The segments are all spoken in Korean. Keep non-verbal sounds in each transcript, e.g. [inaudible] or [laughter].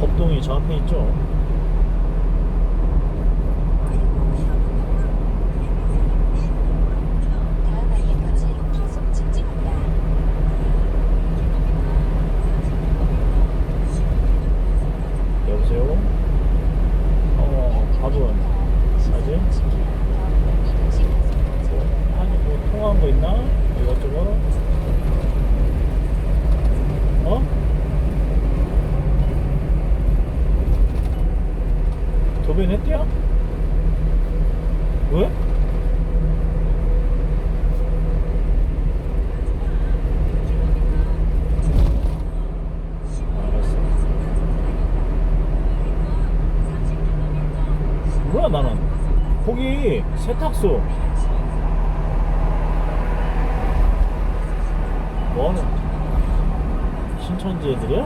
법동이 저 앞에 있죠. 다음 알림까지 계속 직진합니다. 여보세요? 어, 밥은 아직? 아니 뭐 통화한 거 있나? 이것저것? 어? 도배는 했대요? 왜? 뭐야 나는 거기 세탁소 뭐하는 신천지 애들이야?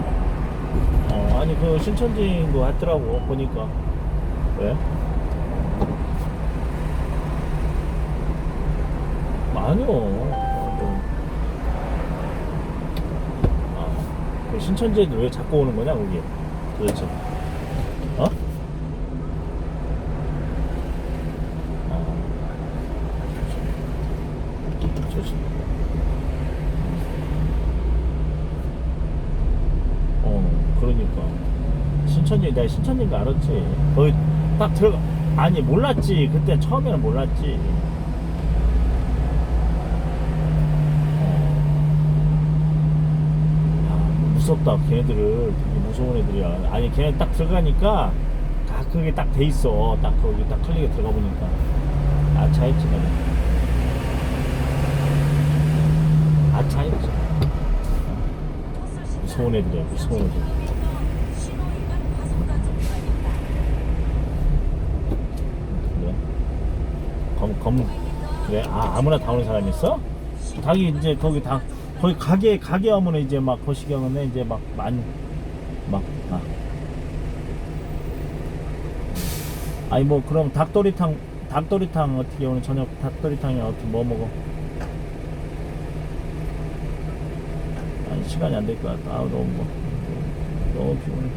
어 아니 그 신천지인 거 같더라고 보니까 왜? 아니요. 아, 그 신천지 애들 왜 자꾸 오는 거냐 거기 도대체 어? 아. 어, 그러니까. 신천지, 내가 신천지인 거 알았지. 거기 딱 들어가. 아니, 몰랐지. 그때 처음에는 몰랐지. 어. 아, 무섭다. 걔네들을. 되게 무서운 애들이야. 아니, 걔네 딱 들어가니까 다 그게 딱 돼 있어. 딱 거기 딱 클릭에 들어가 보니까. 아차 했지, 내가. 아차 했지. 무서운 애들이야, 무서운 애들. 그래? 검, 검, 그래? 아, 아무나 다 오는 사람이 있어? 자기 이제 거기 다, 거기 가게, 가게 오면 이제 막 거시경은 이제 막 많이, 막, 아. 아니 뭐 그럼 닭도리탕 닭도리탕 어떻게 오늘 저녁 닭도리탕이 어떻게 뭐 먹어? 아니 시간이 안 될 것 같다. 아 너무 뭐 너무 피곤해.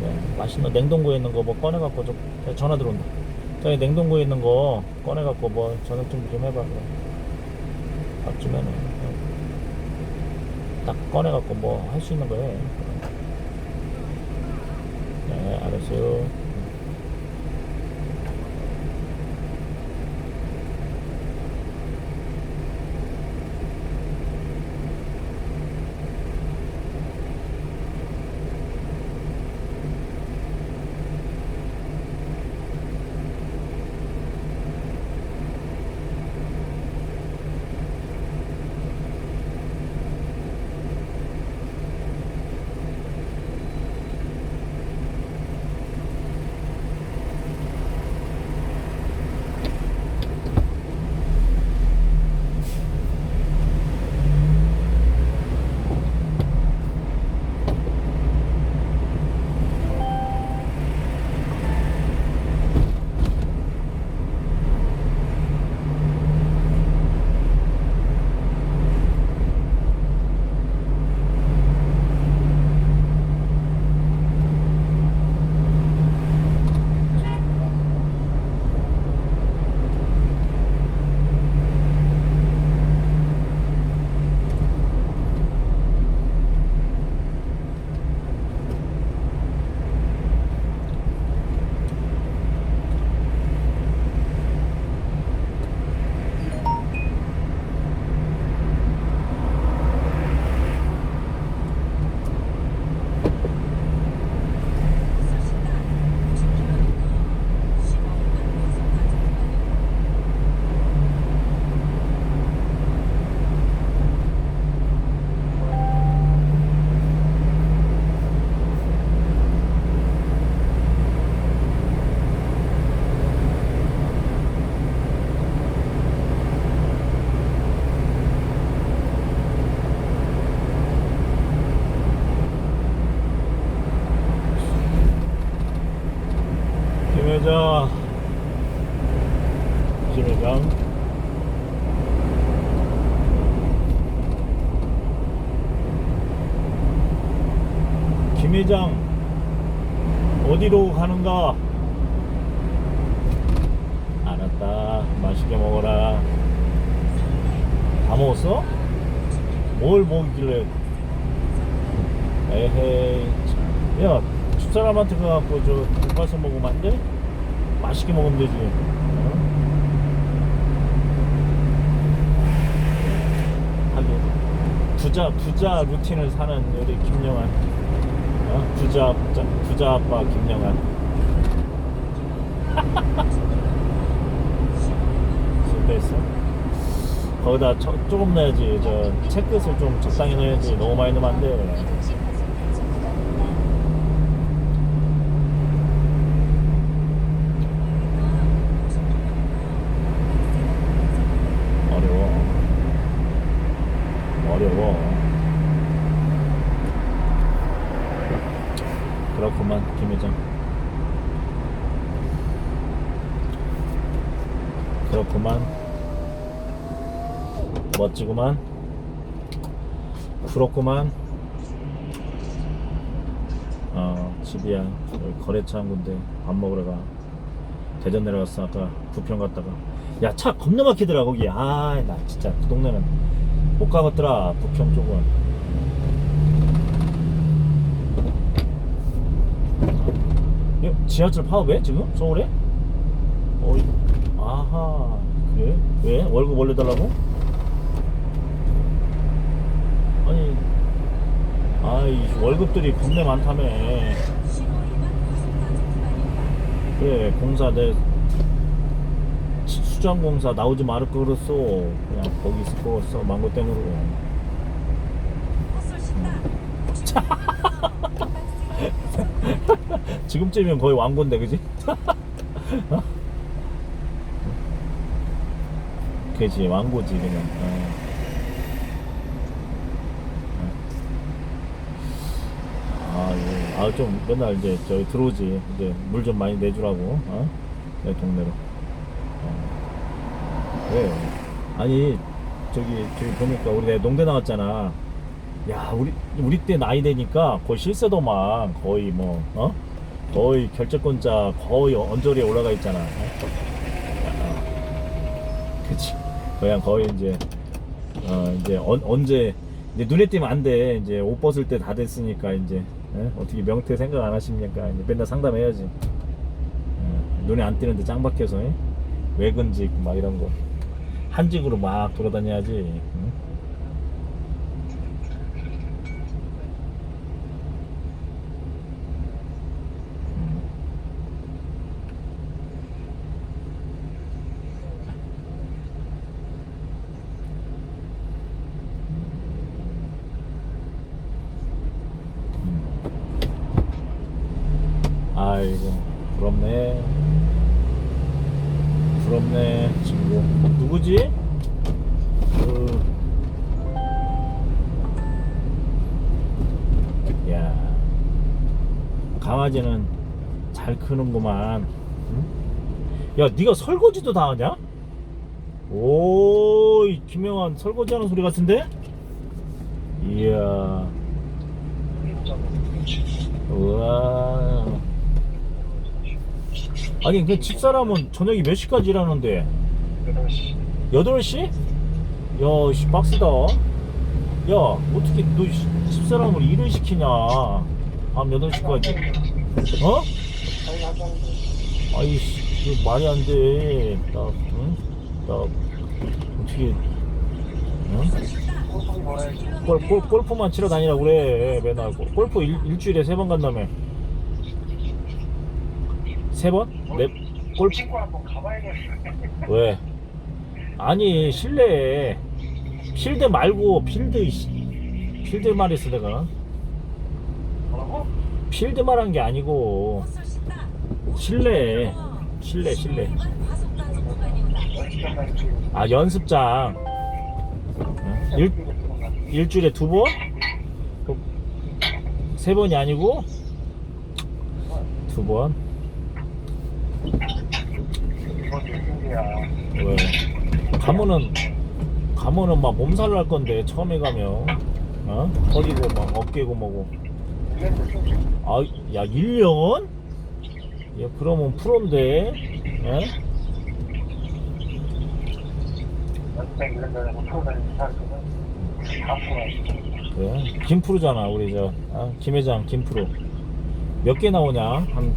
네, 맛있는 냉동고에 있는 거 뭐 꺼내갖고 좀 야, 전화 들어온다. 저기 냉동고에 있는 거 꺼내갖고 뭐 저녁 준비 좀 해봐. 그럼. 밥좀 해놔. 딱 꺼내갖고 뭐 할 수 있는 거 해. 네, 알았어요. 김 회장 어디로 가는가? 알았다. 맛있게 먹어라. 다 먹었어? 뭘 먹길래? 에헤이. 참. 야, 집사람한테 가갖고 저 돈가스 먹으면 안 돼? 맛있게 먹으면 되지. 어? 부자 부자 루틴을 사는 우리 김영환. 어? 부자 부자 부자 아빠 김영환. [laughs] 실패했어? 거기다 저- 조금 넣어야지. 저 채끝을 좀 적당히 넣어야지. 너무 많이 넣으면 안 돼. 이동식 과속 단속 구간입니다. 어려워. 어려워. 그렇구만, 김 회장. 그렇구만. 멋지구만. 부럽구만. 어, 집이야. 거래처 한 군데 밥 먹으러 가. 대전 내려갔어 아까 부평 갔다가 야 차 겁나 막히더라 거기 아 나 진짜 그 동네는 못 가봤더라 부평 쪽은 이거 지하철 파업해 지금 서울에? 어이 아하 그래? 왜? 월급 올려달라고? 아니 아이 월급들이 겁내 많다며 그래 공사 내 수정공사 나오지 말을 거 그랬어 그냥 거기 있을 거 그랬어 망고 땡으로 [laughs] 지금쯤이면 거의 왕고인데 그지? [laughs] 어? 그지 왕고지 그냥 어. 아, 예. 아, 좀 맨날 이제 저기 들어오지. 이제 물 좀 많이 내주라고, 어? 내 동네로. 어. 그래. 아니, 저기, 저기 보니까 우리 내 농대 나왔잖아. 야, 우리, 우리 때 나이 되니까 거의 실세도만 거의 뭐, 어? 거의 결제권자 거의 언저리에 올라가 있잖아. 어? 어. 그치. 그냥 거의 이제, 어, 이제 언, 언제, 이제 눈에 띄면 안 돼. 이제 옷 벗을 때 다 됐으니까 이제 예? 어떻게 명태 생각 안 하십니까? 이제 맨날 상담해야지. 예, 눈에 안 띄는데 짱 박혀서 예? 외근직 막 이런 거 한직으로 막 돌아다녀야지. 응? 음. 아이고 부럽네 부럽네 친구 누구지? 그... 야 강아지는 잘 크는구만 응? 야 네가 설거지도 다 하냐? 오이 김영환 설거지하는 소리 같은데? 이야 우와 아니 그 집사람은 저녁에 몇 시까지 일하는데 8시 8시? 야, 씨, 빡세다. 야, 어떻게 너 씨, 집사람을 일을 시키냐? 밤 8시까지. 어? 저희 학원도 아이씨, 그 말이 안 돼. 나, 응? 나, 어떻게, 응? 뭐라야지 골, 골, 골프만 치러 다니라 그래. 맨날. 골- 골프 일, 일주일에 세 번 간다며. 세 번? 네, 골프, 친구 한번 가봐야겠어요 왜? 아니 실내에 필드 말고 필드. 필드 말했어 내가 뭐라고? 필드 말한 게 아니고 실내에 실내 실내 지금 아 연습장 어? 일, 일주일에 두 번? 어, 세 번이 아니고 두 번? 왜? 가면은 가면은 막 몸살 날 건데 처음에 가면 어? 허리고 막 어깨고 뭐고 아, 야, 1년? 야, 그러면 프로인데, 예? 사람들은 앞으로 그래. 김프로잖아, 우리 저, 아, 김 회장, 김프로. 몇 개 나오냐? 한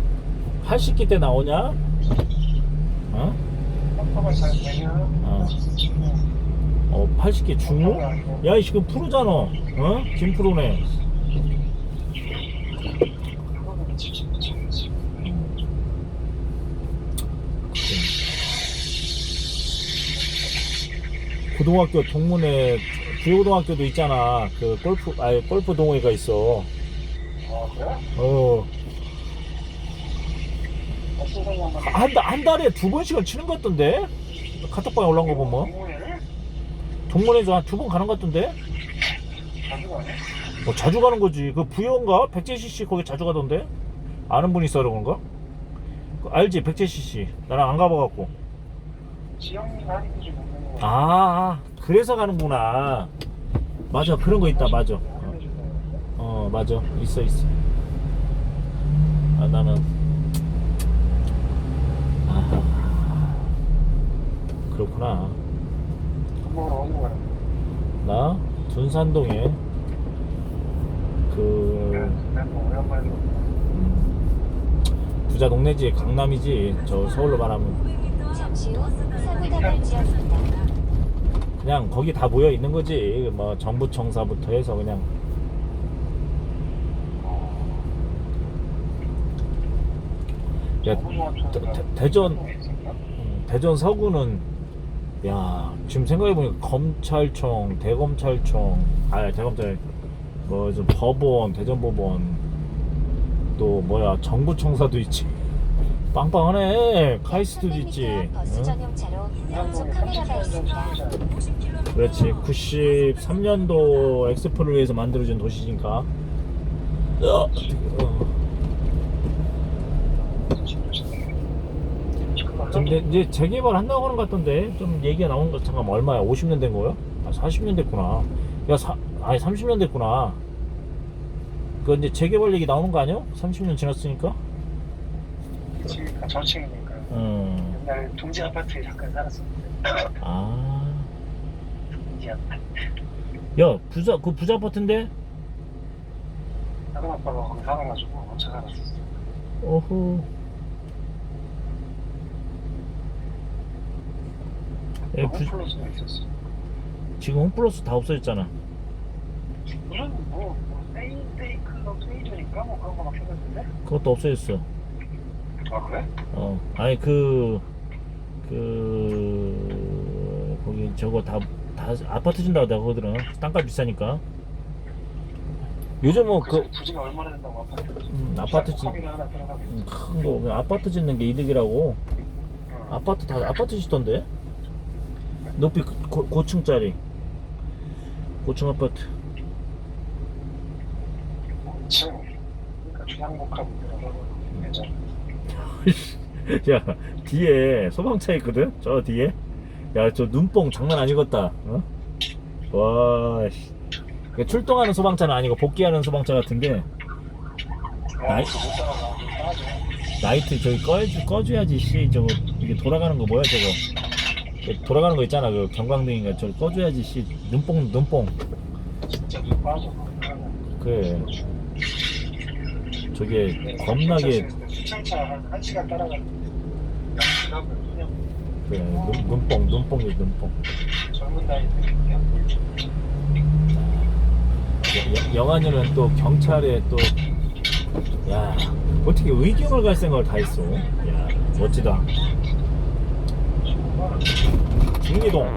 80개 때 나오냐? 어? 어. 어, 80개 중우? 야, 이 지금 프로잖아. 어? 김 프로네. 고등학교 동문회 부여고등학교도 있잖아. 그 골프 아니 골프 동호회가 있어. 아 그래? 어. 한, 달- 한 달에 두 번씩은 치는 것 같던데? 카톡방에 올라온 거 보면 동문회에서 한 두 번 가는 것 같던데? 자주 가네? 뭐 자주 가는 거지. 그 부여인가? 백제CC 거기 자주 가던데? 아는 분이 있어 그런가? 그 알지? 백제CC. 나랑 안 가봐갖고. 지영이 거 아, 아, 그래서 가는구나. 맞아, 그런 거 있다, 맞아. 어, 어, 맞아. 있어, 있어. 아, 나는. 아, 그렇구나. 나? 둔산동에? 그 오랜만에 음, 부자 동네지 강남이지 저 서울로 말하면. 그냥 거기 다 모여 있는 거지. 뭐 정부청사부터 해서 그냥. 야 너무 좋았죠. 대- 대- 대전 음, 대전 서구는 야 지금 생각해보니까 검찰청 대검찰청 아 대검찰 뭐저 법원 대전법원 또 뭐야 정부청사도 있지. 빵빵하네. 카이스트도 있지. 300m 버스 응? 그렇지. 93년도 엑스포를 위해서 만들어진 도시니까. 어, 어. 근데 이제 재개발 한다고 하는 것 같던데 좀 얘기가 나온 거 잠깐 얼마야 50년 된 거야? 아 40년 됐구나 야 사, 아니 30년 됐구나 그 이제 재개발 얘기 나오는 거 아니야? 30년 지났으니까 지금 저층이니까 음. 옛날에 동지 아파트에 잠깐 살았었는데 아. 동지 아파트 야 부자 그 부자 아파트인데? 다른 아빠가 거기 살아가지고 혼자 살았었어 어후 예, 부, 홈플러스가 있었어 지금 홈플러스 다 없어졌잖아 무슨 뭐, 뭐 세이테이크너 트레이드니까 뭐 그런 거막 생겼는데 그것도 없어졌어 아 그래? 어 아니 그, 그, 거기 저거 다, 다 아파트 준다고 내가 그러더라. 땅값 비싸니까. 요즘 뭐 그, 그 부지가 얼마나 된다고 아파트 음, 들어가고 있어 음, 큰 거, 아파트 짓는 게 이득이라고. 응. 아파트 다, 아파트 짓던데? 높이 고, 고- 고층짜리. 고층 아파트. 지금 그러니까 [laughs] 야, 뒤에 소방차 있거든? 저 뒤에? 야, 저 눈뽕 장난 아니겠다. 어? 와, 씨. 출동하는 소방차는 아니고 복귀하는 소방차 같은데, 나이- 나이트 저기 꺼주, 꺼줘야지, 씨. 저거, 이게 돌아가는 거 뭐야, 저거. 돌아가는 거 있잖아, 그 경광등인가. 저거 꺼줘야지, 씨. 눈뽕, 눈뽕. 진짜 좀 빠져 그래. 저게 겁나게, 수차차 한, 한 시간 따라가는데 그래. 눈, 눈뽕, 눈뽕이 눈뽕. 젊은 나이에 그냥 영환이는 또 경찰에 또, 야, 어떻게 의경을 갈 생각을 다 했어? 야, 멋지다. 중리동.